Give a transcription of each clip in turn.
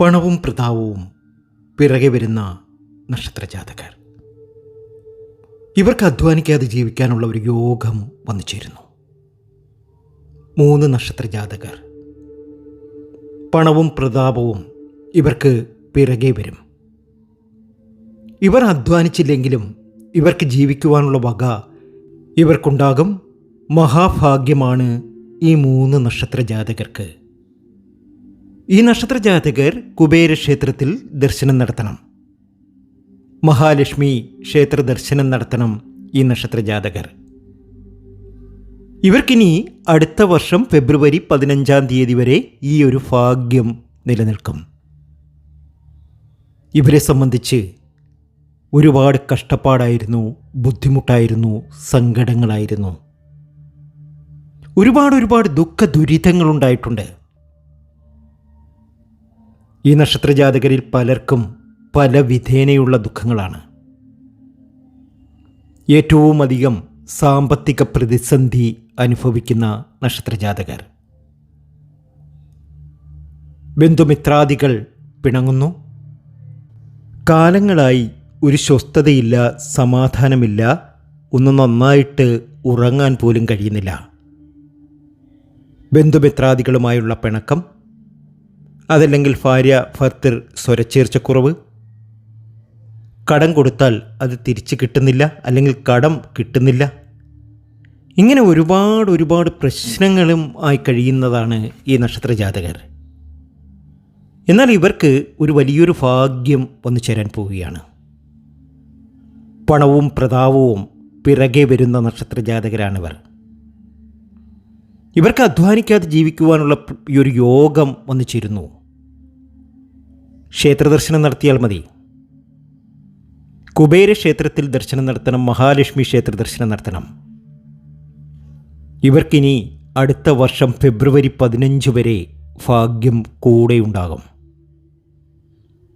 പണവും പ്രതാപവും പിറകെ വരുന്ന നക്ഷത്രജാതകർ. ഇവർക്ക് അധ്വാനിക്കാതെ ജീവിക്കാനുള്ള ഒരു യോഗം വന്നു ചേരുന്നു മൂന്ന് നക്ഷത്രജാതകർ. പണവും പ്രതാപവും ഇവർക്ക് പിറകെ വരും. ഇവർ അധ്വാനിച്ചില്ലെങ്കിലും ഇവർക്ക് ജീവിക്കുവാനുള്ള വക ഇവർക്കുണ്ടാകും. മഹാഭാഗ്യമാണ് ഈ മൂന്ന് നക്ഷത്രജാതകർക്ക്. ഈ നക്ഷത്രജാതകർ കുബേര ക്ഷേത്രത്തിൽ ദർശനം നടത്തണം. മഹാലക്ഷ്മി ക്ഷേത്ര ദർശനം നടത്തണം ഈ നക്ഷത്രജാതകർ. ഇവർക്കിനി അടുത്ത വർഷം ഫെബ്രുവരി പതിനഞ്ചാം തീയതി വരെ ഈ ഒരു ഭാഗ്യം നിലനിൽക്കും. ഇവരെ സംബന്ധിച്ച് ഒരുപാട് കഷ്ടപ്പാടായിരുന്നു ബുദ്ധിമുട്ടായിരുന്നു സങ്കടങ്ങളായിരുന്നു. ഒരുപാട് ഒരുപാട് ദുഃഖ ദുരിതങ്ങളുണ്ടായിട്ടുണ്ട് ഈ നക്ഷത്രജാതകരിൽ പലർക്കും പല വിധേനയുള്ള ദുഃഖങ്ങളാണ്. ഏറ്റവും അധികം സാമ്പത്തിക പ്രതിസന്ധി അനുഭവിക്കുന്ന നക്ഷത്രജാതകർ. ബന്ധുമിത്രാദികൾ പിണങ്ങുന്നു. കാലങ്ങളായി ഒരു സ്വസ്ഥതയില്ല സമാധാനമില്ല ഒന്ന് നന്നായിട്ട് ഉറങ്ങാൻ പോലും കഴിയുന്നില്ല. ബന്ധുമിത്രാദികളുമായുള്ള പിണക്കം അതല്ലെങ്കിൽ ഭാര്യ ഭർത്തിർ സ്വരച്ചേർച്ചക്കുറവ്? കടം കൊടുത്താൽ അത് തിരിച്ചു കിട്ടുന്നില്ല അല്ലെങ്കിൽ കടം കിട്ടുന്നില്ല? ഇങ്ങനെ ഒരുപാട് ഒരുപാട് പ്രശ്നങ്ങളും ആയി കഴിയുന്നതാണ് ഈ നക്ഷത്ര ജാതകർ. എന്നാൽ ഇവർക്ക് ഒരു വലിയൊരു ഭാഗ്യം വന്നു ചേരാൻ പോവുകയാണ്. പണവും പ്രതാവവും പിറകെ വരുന്ന നക്ഷത്ര ജാതകരാണിവർ. ഇവർക്ക് അധ്വാനിക്കാതെ ജീവിക്കുവാനുള്ള ഈ ഒരു യോഗം വന്നു ചേരുന്നു. ക്ഷേത്രദർശനം നടത്തിയാൽ മതി. കുബേര ക്ഷേത്രത്തിൽ ദർശനം നടത്തണം മഹാലക്ഷ്മി ക്ഷേത്ര ദർശനം നടത്തണം. ഇവർക്കിനി അടുത്ത വർഷം ഫെബ്രുവരി പതിനഞ്ച് വരെ ഭാഗ്യം കൂടെയുണ്ടാകും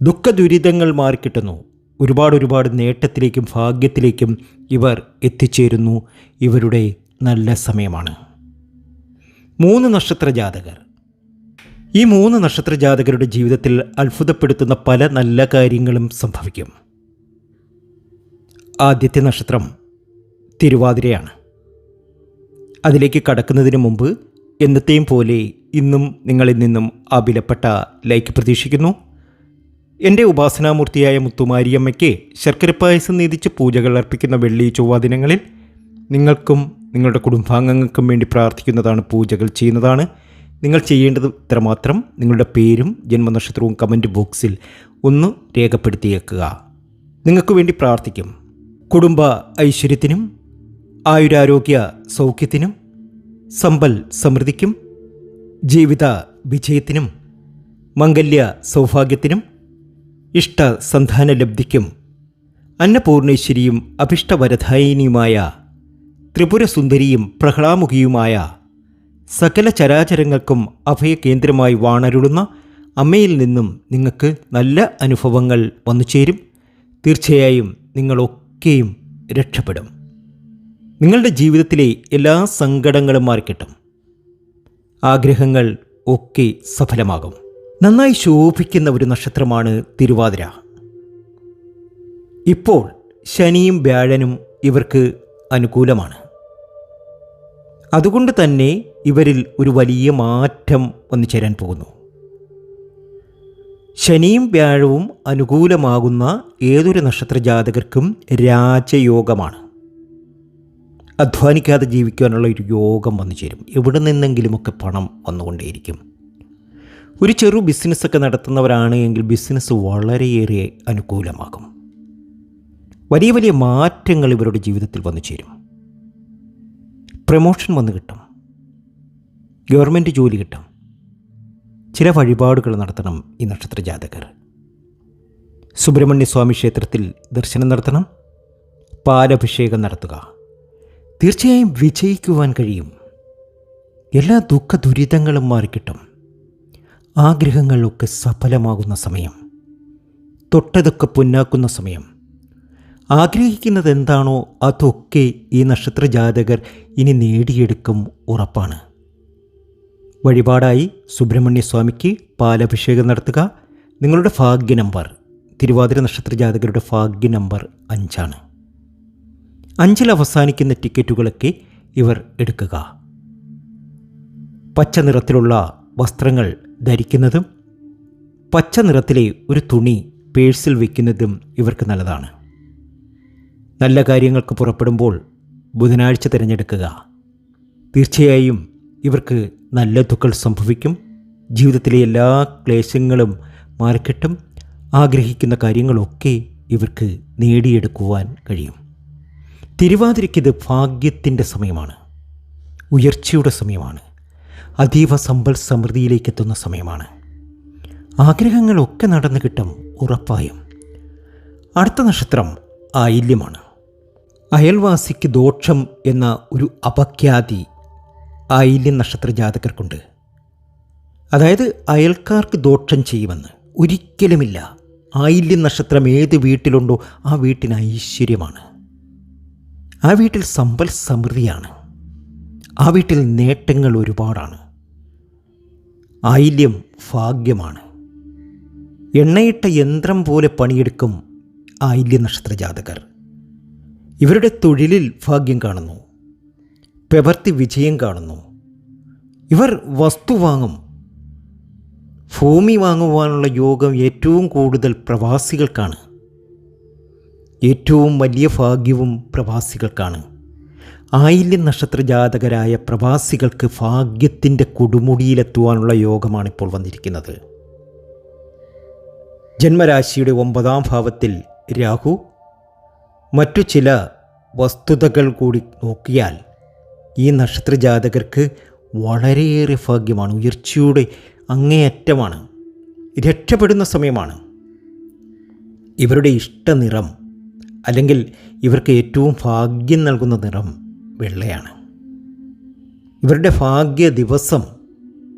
ദുഃഖ ദുരിതങ്ങൾ മാറിക്കിട്ടുന്നു. ഒരുപാട് ഒരുപാട് നേട്ടത്തിലേക്കും ഭാഗ്യത്തിലേക്കും ഇവർ എത്തിച്ചേരുന്നു. ഇവരുടെ നല്ല സമയമാണ്. മൂന്ന് നക്ഷത്ര ജാതകർ. ഈ മൂന്ന് നക്ഷത്ര ജാതകരുടെ ജീവിതത്തിൽ അത്ഭുതപ്പെടുത്തുന്ന പല നല്ല കാര്യങ്ങളും സംഭവിക്കും. ആദ്യത്തെ നക്ഷത്രം തിരുവാതിരയാണ്. അതിലേക്ക് കടക്കുന്നതിന് മുമ്പ് എന്നത്തെയും പോലെ ഇന്നും നിങ്ങളിൽ നിന്നും ആ വിലപ്പെട്ട ലൈക്ക് പ്രതീക്ഷിക്കുന്നു. എന്റെ ഉപാസനാമൂർത്തിയായ മുത്തുമാരിയമ്മയ്ക്ക് ശർക്കരപ്പായസം നീതിച്ച് പൂജകൾ അർപ്പിക്കുന്ന വെള്ളി ചൊവ്വ ദിനങ്ങളിൽ നിങ്ങൾക്കും നിങ്ങളുടെ കുടുംബാംഗങ്ങൾക്കും വേണ്ടി പ്രാർത്ഥിക്കുന്നതാണ് പൂജകൾ ചെയ്യുന്നതാണ്. നിങ്ങൾ ചെയ്യേണ്ടത് ഇത്രമാത്രം. നിങ്ങളുടെ പേരും ജന്മനക്ഷത്രവും കമന്റ് ബോക്സിൽ ഒന്ന് രേഖപ്പെടുത്തിയേക്കുക. നിങ്ങൾക്ക് വേണ്ടി പ്രാർത്ഥിക്കും. കുടുംബ ഐശ്വര്യത്തിനും ആയുരാരോഗ്യ സൗഖ്യത്തിനും സമ്പൽ സമൃദ്ധിക്കും ജീവിത വിജയത്തിനും മംഗല്യ സൗഭാഗ്യത്തിനും ഇഷ്ട സന്താന ലബ്ധിക്കും അന്നപൂർണേശ്വരിയും അഭിഷ്ടവരധായിനിയുമായ ത്രിപുരസുന്ദരിയും പ്രഹ്ലാമുഖിയുമായ സകല ചരാചരങ്ങൾക്കും അഭയകേന്ദ്രമായി വാണരുളുന്ന അമ്മയിൽ നിന്നും നിങ്ങൾക്ക് നല്ല അനുഭവങ്ങൾ വന്നു ചേരും. തീർച്ചയായും നിങ്ങളൊക്കെയും രക്ഷപ്പെടും. നിങ്ങളുടെ ജീവിതത്തിലെ എല്ലാ സങ്കടങ്ങളും മാറിക്കിട്ടും. ആഗ്രഹങ്ങൾ ഒക്കെ സഫലമാകും. നന്നായി ശോഭിക്കുന്ന ഒരു നക്ഷത്രമാണ് തിരുവാതിര. ഇപ്പോൾ ശനിയും വ്യാഴനും ഇവർക്ക് അനുകൂലമാണ്. അതുകൊണ്ട് തന്നെ ഇവരിൽ ഒരു വലിയ മാറ്റം വന്നു ചേരാൻ പോകുന്നു. ശനിയും വ്യാഴവും അനുകൂലമാകുന്ന ഏതൊരു നക്ഷത്ര ജാതകർക്കും രാജയോഗമാണ്. അധ്വാനിക്കാതെ ജീവിക്കാനുള്ള ഒരു യോഗം വന്നു ചേരും. എവിടെ നിന്നെങ്കിലുമൊക്കെ പണം വന്നുകൊണ്ടേയിരിക്കും. ഒരു ചെറു ബിസിനസ്സൊക്കെ നടത്തുന്നവരാണ് എങ്കിൽ ബിസിനസ് വളരെയേറെ അനുകൂലമാകും. വലിയ വലിയ മാറ്റങ്ങൾ ഇവരുടെ ജീവിതത്തിൽ വന്നു ചേരും. പ്രമോഷൻ വന്ന് കിട്ടും. ഗവൺമെന്റ് ജോലി കിട്ടും. ചില വഴിപാടുകൾ നടത്തണം ഈ നക്ഷത്ര ജാതകർ. സുബ്രഹ്മണ്യ സ്വാമി ക്ഷേത്രത്തിൽ ദർശനം നടത്തണം. പാലഭിഷേകം നടത്തുക. തീർച്ചയായും വിജയിക്കുവാൻ കഴിയും. എല്ലാ ദുഃഖ ദുരിതങ്ങളും മാറിക്കിട്ടും ആഗ്രഹങ്ങളൊക്കെ സഫലമാകുന്ന സമയം. തൊട്ടതൊക്കെ പൊന്നാക്കുന്ന സമയം. ആഗ്രഹിക്കുന്നത് എന്താണോ അതൊക്കെ ഈ നക്ഷത്ര ജാതകർ ഇനി നേടിയെടുക്കും ഉറപ്പാണ്. വഴിപാടായി സുബ്രഹ്മണ്യ സ്വാമിക്ക് പാലഭിഷേകം നടത്തുക. നിങ്ങളുടെ ഭാഗ്യ നമ്പർ തിരുവാതിര നക്ഷത്ര ജാതകരുടെ ഭാഗ്യ നമ്പർ അഞ്ചാണ്. അഞ്ചിൽ അവസാനിക്കുന്ന ടിക്കറ്റുകളൊക്കെ ഇവർ എടുക്കുക. പച്ച നിറത്തിലുള്ള വസ്ത്രങ്ങൾ ധരിക്കുന്നതും പച്ച നിറത്തിലെ ഒരു തുണി പേഴ്സിൽ വയ്ക്കുന്നതും ഇവർക്ക് നല്ലതാണ്. നല്ല കാര്യങ്ങൾക്ക് പുറപ്പെടുമ്പോൾ ബുധനാഴ്ച തിരഞ്ഞെടുക്കുക. തീർച്ചയായും ഇവർക്ക് നല്ല തുക്കൾ സംഭവിക്കും. ജീവിതത്തിലെ എല്ലാ ക്ലേശങ്ങളും മാറിക്കിട്ടും. ആഗ്രഹിക്കുന്ന കാര്യങ്ങളൊക്കെ ഇവർക്ക് നേടിയെടുക്കുവാൻ കഴിയും. തിരുവാതിരയ്ക്കിത് ഭാഗ്യത്തിന്റെ സമയമാണ്. ഉയർച്ചയുടെ സമയമാണ്. അതീവ സമ്പൽ സമൃദ്ധിയിലേക്ക് എത്തുന്ന സമയമാണ്. ആഗ്രഹങ്ങളൊക്കെ നടന്നു കിട്ടും ഉറപ്പായും. അടുത്ത നക്ഷത്രം ആയില്യമാണ്. അയൽവാസിക്ക് ദോഷം എന്ന ഒരു അപഖ്യാതി ആയില്യം നക്ഷത്ര ജാതകർക്കുണ്ട് അതായത് അയൽക്കാർക്ക് ദോഷം ചെയ്യുമെന്ന് ഒരിക്കലുമില്ല. ആയില്യം നക്ഷത്രം ഏത് വീട്ടിലുണ്ടോ ആ വീട്ടിന് ഐശ്വര്യമാണ്. ആ വീട്ടിൽ സമ്പൽ സമൃദ്ധിയാണ്. ആ വീട്ടിൽ നേട്ടങ്ങൾ ഒരുപാടാണ്. ആയില്യം ഭാഗ്യമാണ്. എണ്ണയിട്ട യന്ത്രം പോലെ പണിയെടുക്കും ആയില്യ നക്ഷത്ര ജാതകർ ഇവരുടെ തൊഴിലിൽ ഭാഗ്യം കാണുന്നു. പ്രവർത്തി വിജയം കാണുന്നു. ഇവർ വസ്തു വാങ്ങും. ഭൂമി വാങ്ങുവാനുള്ള യോഗം ഏറ്റവും കൂടുതൽ പ്രവാസികൾക്കാണ്. ഏറ്റവും വലിയ ഭാഗ്യവും പ്രവാസികൾക്കാണ്. ആയില്യം നക്ഷത്ര ജാതകരായ പ്രവാസികൾക്ക് ഭാഗ്യത്തിന്റെ കൊടുമുടിയിലെത്തുവാനുള്ള യോഗമാണ് ഇപ്പോൾ വന്നിരിക്കുന്നത്. ജന്മരാശിയുടെ ഒമ്പതാം ഭാവത്തിൽ രാഹു മറ്റു ചില വസ്തുതകൾ കൂടി നോക്കിയാൽ ഈ നക്ഷത്ര ജാതകർക്ക് വളരെയേറെ ഭാഗ്യമാണ്. ഉയർച്ചയുടെ അങ്ങേയറ്റമാണ്. രക്ഷപ്പെടുന്ന സമയമാണ്. ഇവരുടെ ഇഷ്ട നിറം അല്ലെങ്കിൽ ഇവർക്ക് ഏറ്റവും ഭാഗ്യം നൽകുന്ന നിറം വെള്ളയാണ്. ഇവരുടെ ഭാഗ്യ ദിവസം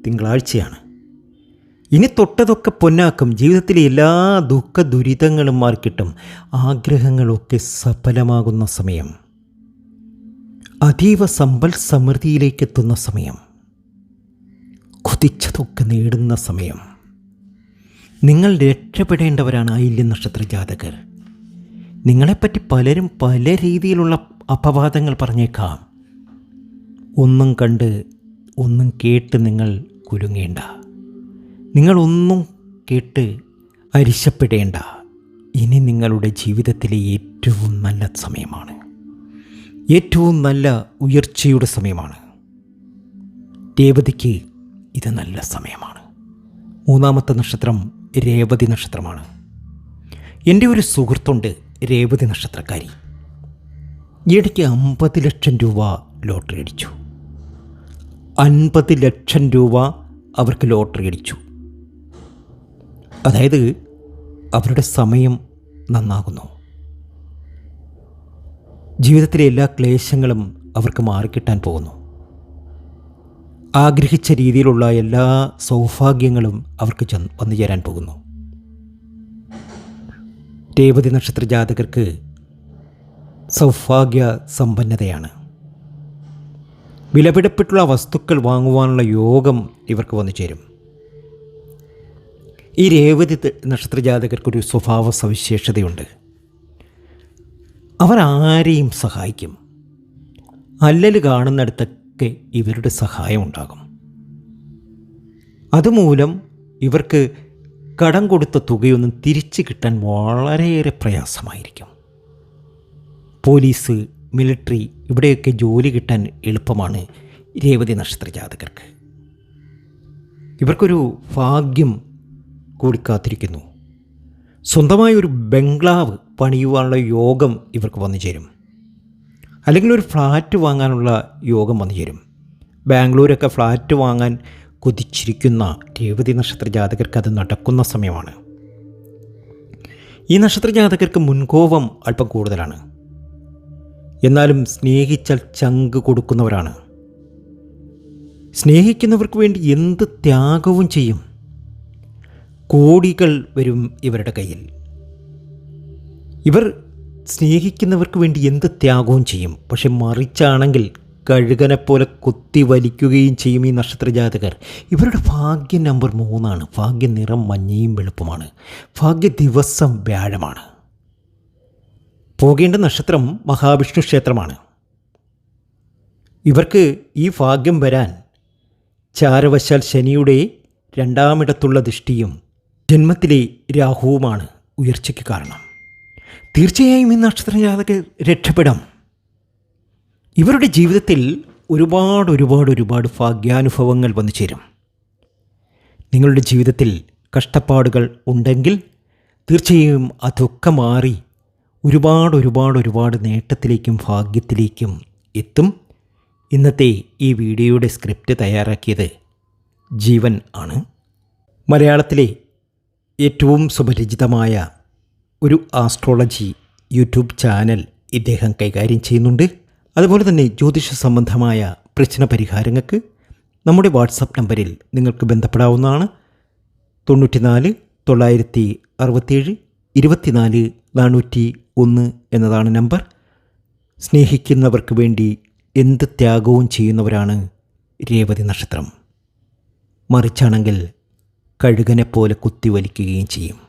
തിങ്കളാഴ്ചയാണ്. ഇനി തൊട്ടതൊക്കെ പൊന്നാക്കും. ജീവിതത്തിലെ എല്ലാ ദുഃഖ ദുരിതങ്ങളും മാറിക്കിട്ടും. ആഗ്രഹങ്ങളൊക്കെ സഫലമാകുന്ന സമയം. അതീവ സമ്പൽ സമൃദ്ധിയിലേക്കെത്തുന്ന സമയം. കുതിച്ചതൊക്കെ നേടുന്ന സമയം. നിങ്ങൾ രക്ഷപ്പെടേണ്ടവരാണ് ഐല്യ നക്ഷത്ര ജാതകർ. നിങ്ങളെപ്പറ്റി പലരും പല രീതിയിലുള്ള അപവാദങ്ങൾ പറഞ്ഞേക്കാം. ഒന്നും കണ്ട് ഒന്നും കേട്ട് നിങ്ങൾ കുലുങ്ങേണ്ട. നിങ്ങളൊന്നും കേട്ട് അരിശപ്പെടേണ്ട. ഇനി നിങ്ങളുടെ ജീവിതത്തിലെ ഏറ്റവും നല്ല സമയമാണ്. ഏറ്റവും നല്ല ഉയർച്ചയുടെ സമയമാണ്. രേവതിക്ക് ഇത് നല്ല സമയമാണ്. മൂന്നാമത്തെ നക്ഷത്രം രേവതി നക്ഷത്രമാണ്. എന്റെ ഒരു സുഹൃത്തുണ്ട് രേവതി നക്ഷത്രക്കാരി. ഈയിടയ്ക്ക് അമ്പത് ലക്ഷം രൂപ ലോട്ടറി അടിച്ചു. അൻപത് ലക്ഷം രൂപ അവർക്ക് ലോട്ടറി അടിച്ചു. അതായത് അവരുടെ സമയം നന്നാകുന്നു. ജീവിതത്തിലെ എല്ലാ ക്ലേശങ്ങളും അവർക്ക് മാറിക്കിട്ടാൻ പോകുന്നു. ആഗ്രഹിച്ച രീതിയിലുള്ള എല്ലാ സൗഭാഗ്യങ്ങളും അവർക്ക് ചെന്ന് വന്നു ചേരാൻ പോകുന്നു. രേവതി നക്ഷത്ര ജാതകർക്ക് സൗഭാഗ്യ സമ്പന്നതയാണ്. വിലപിടപ്പെട്ടുള്ള വസ്തുക്കൾ വാങ്ങുവാനുള്ള യോഗം ഇവർക്ക് വന്നു ചേരും. ഈ രേവതി നക്ഷത്രജാതകർക്കൊരു നക്ഷത്ര ജാതകർക്കൊരു സ്വഭാവ സവിശേഷതയുണ്ട്. അവർ ആരെയും സഹായിക്കും. അല്ലൽ കാണുന്നിടത്തൊക്കെ ഇവരുടെ സഹായം ഉണ്ടാകും. അതുമൂലം ഇവർക്ക് കടം കൊടുത്ത തുകയൊന്നും തിരിച്ചു കിട്ടാൻ വളരെയേറെ പ്രയാസമായിരിക്കും. പോലീസ് മിലിറ്ററി ഇവിടെയൊക്കെ ജോലി കിട്ടാൻ എളുപ്പമാണ് രേവതി നക്ഷത്രജാതകർക്ക്. ഇവർക്കൊരു ഭാഗ്യം കൂടി കാത്തിരിക്കുന്നു സ്വന്തമായ ഒരു ബംഗ്ലാവ് പണിയുവാനുള്ള യോഗം ഇവർക്ക് വന്നു ചേരും. അല്ലെങ്കിൽ ഒരു ഫ്ലാറ്റ് വാങ്ങാനുള്ള യോഗം വന്നു ചേരും. ബാംഗ്ലൂരൊക്കെ ഫ്ലാറ്റ് വാങ്ങാൻ കൊതിച്ചിരിക്കുന്ന രേവതി നക്ഷത്ര ജാതകർക്ക് അത് നടക്കുന്ന സമയമാണ്. ഈ നക്ഷത്ര ജാതകർക്ക് മുൻകോപം അല്പം കൂടുതലാണ്. എന്നാലും സ്നേഹിച്ചാൽ ചങ്ക് കൊടുക്കുന്നവരാണ്. സ്നേഹിക്കുന്നവർക്ക് വേണ്ടി എന്ത് ത്യാഗവും ചെയ്യും. കോടികൾ വരും ഇവരുടെ കയ്യിൽ. ഇവർ സ്നേഹിക്കുന്നവർക്ക് വേണ്ടി എന്ത് ത്യാഗവും ചെയ്യും. പക്ഷെ മറിച്ചാണെങ്കിൽ കഴുകനെപ്പോലെ കുത്തി വലിക്കുകയും ചെയ്യും ഈ നക്ഷത്ര ജാതകർ ഇവരുടെ ഭാഗ്യ നമ്പർ മൂന്നാണ്. ഭാഗ്യ നിറം മഞ്ഞയും വെളുപ്പുമാണ്. ഭാഗ്യ ദിവസം വ്യാഴമാണ്. പോകേണ്ട നക്ഷത്രം മഹാവിഷ്ണു ക്ഷേത്രമാണ്. ഇവർക്ക് ഈ ഭാഗ്യം വരാൻ ചാരവശാൽ ശനിയുടെ രണ്ടാമിടത്തുള്ള ദൃഷ്ടിയും ജന്മത്തിലെ രാഹുവുമാണ് ഉയർച്ചയ്ക്ക് കാരണം. തീർച്ചയായും ഈ നക്ഷത്ര ജാതകർ രക്ഷപ്പെടാം. ഇവരുടെ ജീവിതത്തിൽ ഒരുപാട് ഒരുപാട് ഒരുപാട് ഭാഗ്യാനുഭവങ്ങൾ വന്നു ചേരും. നിങ്ങളുടെ ജീവിതത്തിൽ കഷ്ടപ്പാടുകൾ ഉണ്ടെങ്കിൽ തീർച്ചയായും അതൊക്കെ മാറി ഒരുപാട് ഒരുപാട് ഒരുപാട് നേട്ടത്തിലേക്കും ഭാഗ്യത്തിലേക്കും എത്തും. ഇന്നത്തെ ഈ വീഡിയോയുടെ സ്ക്രിപ്റ്റ് തയ്യാറാക്കിയത് ജീവൻ ആണ്. മലയാളത്തിലെ ഏറ്റവും സുപരിചിതമായ ഒരു ആസ്ട്രോളജി യൂട്യൂബ് ചാനൽ ഇദ്ദേഹം കൈകാര്യം ചെയ്യുന്നുണ്ട്. അതുപോലെ തന്നെ ജ്യോതിഷ സംബന്ധമായ പ്രശ്ന പരിഹാരങ്ങൾക്ക് നമ്മുടെ വാട്സപ്പ് നമ്പറിൽ നിങ്ങൾക്ക് ബന്ധപ്പെടാവുന്നതാണ്. തൊണ്ണൂറ്റിനാല് തൊള്ളായിരത്തി അറുപത്തേഴ് ഇരുപത്തിനാല് നാനൂറ്റി ഒന്ന് എന്നതാണ് നമ്പർ. സ്നേഹിക്കുന്നവർക്ക് വേണ്ടി എന്ത് ത്യാഗവും ചെയ്യുന്നവരാണ് രേവതി നക്ഷത്രം. മറിച്ചാണെങ്കിൽ കഴുകനെപ്പോലെ കുത്തിവലിക്കുകയും ചെയ്യും.